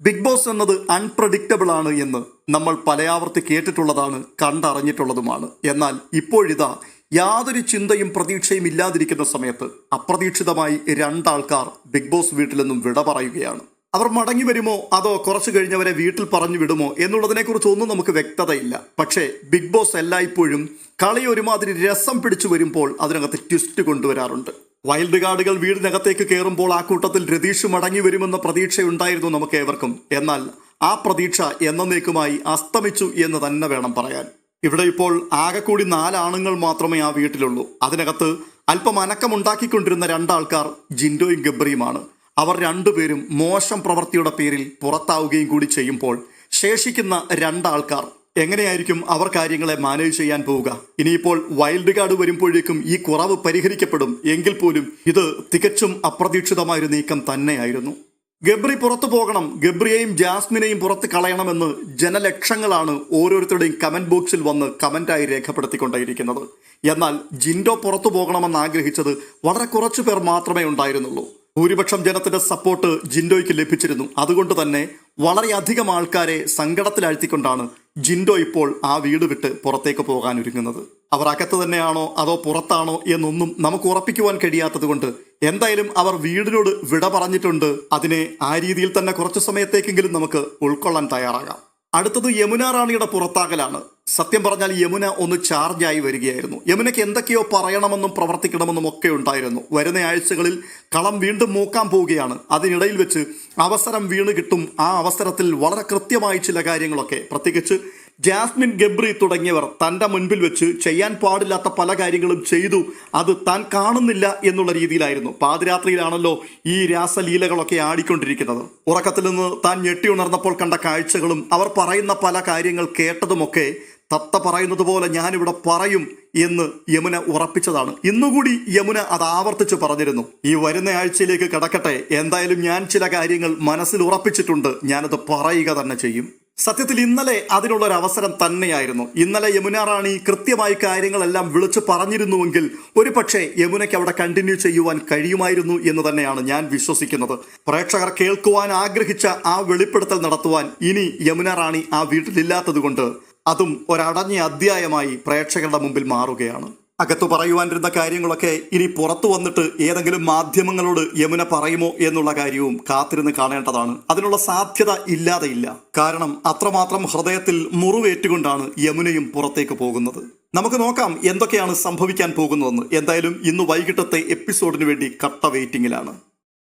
Big boss എന്നത് unpredictable ആണ് എന്ന് നമ്മൾ പലയാവർത്തി കേട്ടിട്ടുള്ളതാണ് കണ്ടറിഞ്ഞിട്ടുള്ളതുമാണ്. എന്നാൽ ഇപ്പോഴിതാ യാതൊരു ചിന്തയും പ്രതീക്ഷയും ഇല്ലാതിരിക്കുന്ന സമയത്ത് അപ്രതീക്ഷിതമായി രണ്ടാൾക്കാർ ബിഗ് ബോസ് വീട്ടിൽ നിന്നും വിട പറയുകയാണ്. അവർ മടങ്ങി വരുമോ? അതോ കുറച്ചു കഴിഞ്ഞവരെ വീട്ടിൽ പറഞ്ഞു വിടുമോ? എന്നുള്ളതിനെക്കുറിച്ച് ഒന്നും നമുക്ക് വ്യക്തതയില്ല. പക്ഷേ ബിഗ് ബോസ് എല്ലായ്പ്പോഴും കളി ഒരുമാതിരി രസം പിടിച്ചു വരുമ്പോൾ അതിനകത്ത് ട്വിസ്റ്റ് കൊണ്ടുവരാറുണ്ട്. വൈൽഡ് ഗാർഡുകൾ വീടിനകത്തേക്ക് കയറുമ്പോൾ ആ കൂട്ടത്തിൽ രതീഷ് മടങ്ങി വരുമെന്ന പ്രതീക്ഷയുണ്ടായിരുന്നു നമുക്ക് ഏവർക്കും എന്നാൽ ആ പ്രതീക്ഷ എന്നേക്കുമായി അസ്തമിച്ചു എന്ന് തന്നെ വേണം പറയാൻ. ഇവിടെ ഇപ്പോൾ ആകെ കൂടി നാലാണുങ്ങൾ മാത്രമേ ആ വീട്ടിലുള്ളൂ. അതിനകത്ത് അല്പം അനക്കമുണ്ടാക്കിക്കൊണ്ടിരുന്ന രണ്ടാൾക്കാർ ജിൻഡോയും ഗബ്രിയുമാണ്. അവർ രണ്ടുപേരും മോശം പ്രവൃത്തിയുടെ പേരിൽ പുറത്താവുകയും കൂടി ചെയ്യുമ്പോൾ ശേഷിക്കുന്ന രണ്ടാൾക്കാർ എങ്ങനെയായിരിക്കും അവർ കാര്യങ്ങളെ മാനേജ് ചെയ്യാൻ പോവുക? ഇനിയിപ്പോൾ വൈൽഡ് കാർഡ് വരുമ്പോഴേക്കും ഈ കുറവ് പരിഹരിക്കപ്പെടും. എങ്കിൽ പോലും ഇത് തികച്ചും അപ്രതീക്ഷിതമായൊരു നീക്കം തന്നെയായിരുന്നു. ഗബ്രി പുറത്തു പോകണം. ഗബ്രിയെയും ജാസ്മിനെയും പുറത്ത് കളയണമെന്ന് ജനലക്ഷങ്ങളാണ് ഓരോരുത്തരുടെയും കമന്റ് ബോക്സിൽ വന്ന് കമന്റായി രേഖപ്പെടുത്തിക്കൊണ്ടേയിരിക്കുന്നത്. എന്നാൽ ജിൻഡോ പുറത്തു പോകണമെന്ന് ആഗ്രഹിച്ചത് വളരെ കുറച്ചു പേർ മാത്രമേ ഉണ്ടായിരുന്നുള്ളൂ. ഭൂരിപക്ഷം ജനത്തിന്റെ സപ്പോർട്ട് ജിൻഡോയ്ക്ക് ലഭിച്ചിരുന്നു. അതുകൊണ്ട് തന്നെ വളരെയധികം ആൾക്കാരെ സങ്കടത്തിലാഴ്ത്തിക്കൊണ്ടാണ് ജിൻഡോ ഇപ്പോൾ ആ വീട് വിട്ട് പുറത്തേക്ക് പോകാൻ ഒരുങ്ങുന്നത് അവർ അകത്ത് തന്നെയാണോ അതോ പുറത്താണോ എന്നൊന്നും നമുക്ക് ഉറപ്പിക്കുവാൻ കഴിയാത്തതുകൊണ്ട് എന്തായാലും അവർ വീടിനോട് വിട പറഞ്ഞിട്ടുണ്ട്. അതിനെ ആ രീതിയിൽ തന്നെ കുറച്ചു സമയത്തേക്കെങ്കിലും നമുക്ക് ഉൾക്കൊള്ളാൻ തയ്യാറാകാം. അടുത്തത് യമുന റാണിയുടെ പുറത്താകലാണ് സത്യം പറഞ്ഞാൽ യമുന ഒന്ന് ചാർജായി വരികയായിരുന്നു. യമുനയ്ക്ക് എന്തൊക്കെയോ പറയണമെന്നും പ്രവർത്തിക്കണമെന്നും ഒക്കെ ഉണ്ടായിരുന്നു. വരുന്ന ആഴ്ചകളിൽ കളം വീണ്ടും മൂക്കാൻ പോവുകയാണ്. അതിനിടയിൽ വെച്ച് അവസരം വീണ് കിട്ടും ആ അവസരത്തിൽ വളരെ കൃത്യമായി ചില കാര്യങ്ങളൊക്കെ. പ്രത്യേകിച്ച് ജാസ്മിൻ ഗബ്രി തുടങ്ങിയവർ തന്റെ മുൻപിൽ വെച്ച് ചെയ്യാൻ പാടില്ലാത്ത പല കാര്യങ്ങളും ചെയ്തു. അത് താൻ കാണുന്നില്ല എന്നുള്ള രീതിയിലായിരുന്നു. പാതിരാത്രിയിലാണല്ലോ ഈ രാസലീലകളൊക്കെ ആടിക്കൊണ്ടിരിക്കുന്നത്. ഉറക്കത്തിൽ നിന്ന് താൻ ഞെട്ടി ഉണർന്നപ്പോൾ കണ്ട കാഴ്ചകളും അവർ പറയുന്ന പല കാര്യങ്ങൾ കേട്ടതുമൊക്കെ തത്ത പറയുന്നത് പോലെ ഞാനിവിടെ പറയും എന്ന് യമുന ഉറപ്പിച്ചതാണ്. ഇന്നുകൂടി യമുന അത് ആവർത്തിച്ച് പറഞ്ഞിരുന്നു. ഈ വരുന്ന ആഴ്ചയിലേക്ക് കടക്കട്ടെ. എന്തായാലും ഞാൻ ചില കാര്യങ്ങൾ മനസ്സിൽ ഉറപ്പിച്ചിട്ടുണ്ട്. ഞാനത് പറയുക തന്നെ ചെയ്യും. സത്യത്തിൽ ഇന്നലെ അതിനുള്ള ഒരു അവസരം തന്നെയായിരുന്നു. ഇന്നലെ യമുന റാണി കൃത്യമായി കാര്യങ്ങളെല്ലാം വിളിച്ചു പറഞ്ഞിരുന്നുവെങ്കിൽ ഒരു പക്ഷേ യമുനയ്ക്ക് അവിടെ കണ്ടിന്യൂ ചെയ്യുവാൻ കഴിയുമായിരുന്നു എന്ന് തന്നെയാണ് ഞാൻ വിശ്വസിക്കുന്നത്. പ്രേക്ഷകർ കേൾക്കുവാൻ ആഗ്രഹിച്ച ആ വെളിപ്പെടുത്തൽ നടത്തുവാൻ ഇനി യമുന റാണി ആ വീട്ടിലില്ലാത്തത് കൊണ്ട് അതും ഒരടഞ്ഞ അധ്യായമായി പ്രേക്ഷകരുടെ മുമ്പിൽ മാറുകയാണ്. അകത്തു പറയുവാനിരുന്ന കാര്യങ്ങളൊക്കെ ഇനി പുറത്തു വന്നിട്ട് ഏതെങ്കിലും മാധ്യമങ്ങളോട് യമുന പറയുമോ എന്നുള്ള കാര്യവും കാത്തിരുന്ന് കാണേണ്ടതാണ്. അതിനുള്ള സാധ്യത ഇല്ലാതെയില്ല. കാരണം അത്രമാത്രം ഹൃദയത്തിൽ മുറിവേറ്റുകൊണ്ടാണ് യമുനയും പുറത്തേക്ക് പോകുന്നത്. നമുക്ക് നോക്കാം എന്തൊക്കെയാണ് സംഭവിക്കാൻ പോകുന്നതെന്ന്. എന്തായാലും ഇന്ന് വൈകിട്ടത്തെ എപ്പിസോഡിന് വേണ്ടി കട്ട വെയിറ്റിംഗിലാണ്